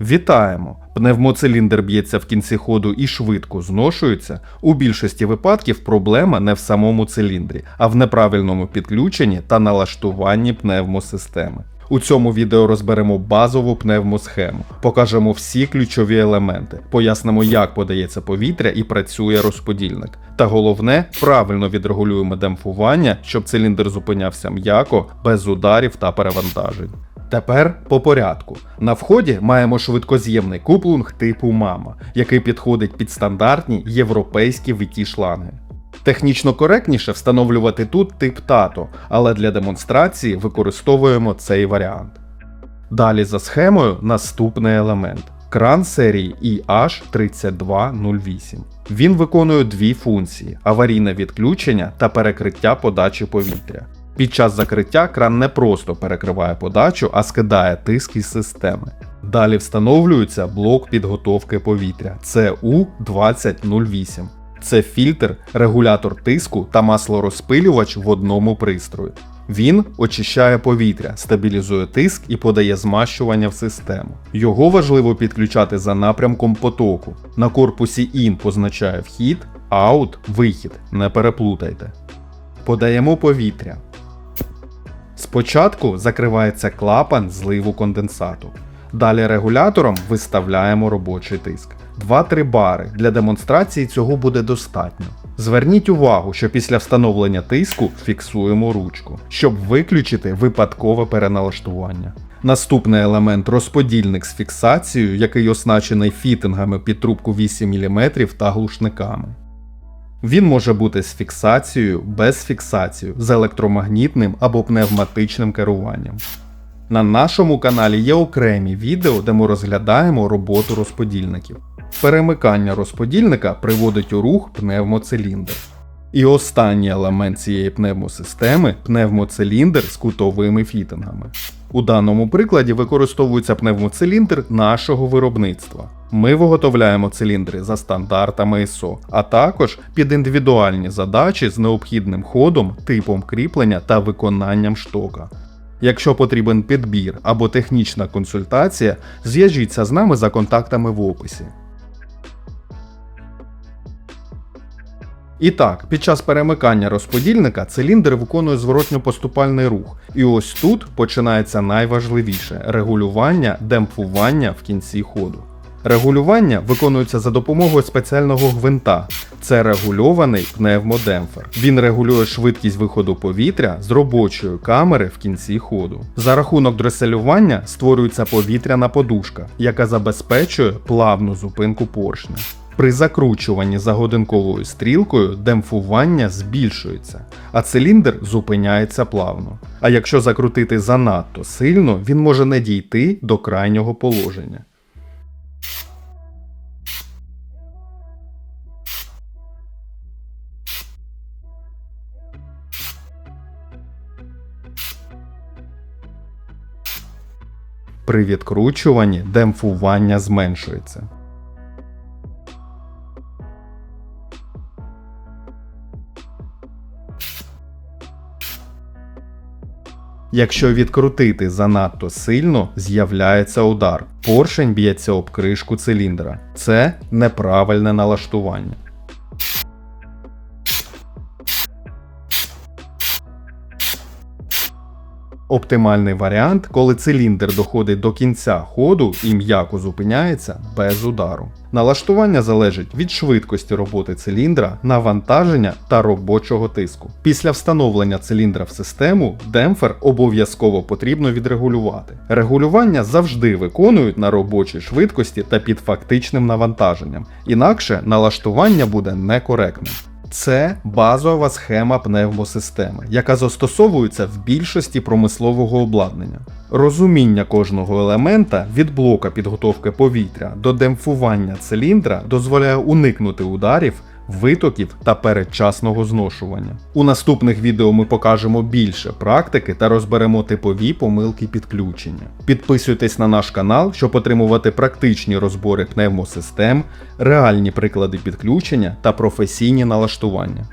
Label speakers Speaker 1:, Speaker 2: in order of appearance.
Speaker 1: Вітаємо! Пневмоциліндр б'ється в кінці ходу і швидко зношується. У більшості випадків проблема не в самому циліндрі, а в неправильному підключенні та налаштуванні пневмосистеми. У цьому відео розберемо базову пневмосхему, покажемо всі ключові елементи, пояснимо, як подається повітря і працює розподільник. Та головне, правильно відрегулюємо демпфування, щоб циліндр зупинявся м'яко, без ударів та перевантажень. Тепер по порядку. На вході маємо швидкоз'ємний куплунг типу мама, який підходить під стандартні європейські віті шланги. Технічно коректніше встановлювати тут тип тато, але для демонстрації використовуємо цей варіант. Далі за схемою наступний елемент кран серії IH3208. Він виконує дві функції: аварійне відключення та перекриття подачі повітря. Під час закриття кран не просто перекриває подачу, а скидає тиск із системи. Далі встановлюється блок підготовки повітря CU2008. Це фільтр, регулятор тиску та маслорозпилювач в одному пристрої. Він очищає повітря, стабілізує тиск і подає змащування в систему. Його важливо підключати за напрямком потоку. На корпусі IN позначає вхід, out – вихід. Не переплутайте. Подаємо повітря. Спочатку закривається клапан зливу конденсату. Далі регулятором виставляємо робочий тиск. 2-3 бари. Для демонстрації цього буде достатньо. Зверніть увагу, що після встановлення тиску фіксуємо ручку, щоб виключити випадкове переналаштування. Наступний елемент розподільник з фіксацією, який оснащений фітингами під трубку 8 мм та глушниками. Він може бути з фіксацією, без фіксації, з електромагнітним або пневматичним керуванням. На нашому каналі є окремі відео, де ми розглядаємо роботу розподільників. Перемикання розподільника приводить у рух пневмоциліндр. І останній елемент цієї пневмосистеми пневмоциліндр з кутовими фітингами. У даному прикладі використовується пневмоциліндр нашого виробництва. Ми виготовляємо циліндри за стандартами ISO, а також під індивідуальні задачі з необхідним ходом, типом кріплення та виконанням штока. Якщо потрібен підбір або технічна консультація, зв'яжіться з нами за контактами в описі. І так, під час перемикання розподільника циліндр виконує зворотньо-поступальний рух. І ось тут починається найважливіше регулювання демпфування в кінці ходу. Регулювання виконується за допомогою спеціального гвинта. Це регульований пневмодемпфер. Він регулює швидкість виходу повітря з робочої камери в кінці ходу. За рахунок дреселювання створюється повітряна подушка, яка забезпечує плавну зупинку поршня. При закручуванні за годинковою стрілкою демпфування збільшується, а циліндр зупиняється плавно. А якщо закрутити занадто сильно, він може не дійти до крайнього положення. При відкручуванні демпфування зменшується. Якщо відкрутити занадто сильно, з'являється удар. Поршень б'ється об кришку циліндра. Це неправильне налаштування. Оптимальний варіант, коли циліндр доходить до кінця ходу і м'яко зупиняється без удару. Налаштування залежить від швидкості роботи циліндра, навантаження та робочого тиску. Після встановлення циліндра в систему демпфер обов'язково потрібно відрегулювати. Регулювання завжди виконують на робочій швидкості та під фактичним навантаженням, інакше налаштування буде некоректним. Це базова схема пневмосистеми, яка застосовується в більшості промислового обладнання. Розуміння кожного елемента від блока підготовки повітря до демпфування циліндра дозволяє уникнути ударів, витоків та передчасного зношування. У наступних відео ми покажемо більше практики та розберемо типові помилки підключення. Підписуйтесь на наш канал, щоб отримувати практичні розбори пневмосистем, реальні приклади підключення та професійні налаштування.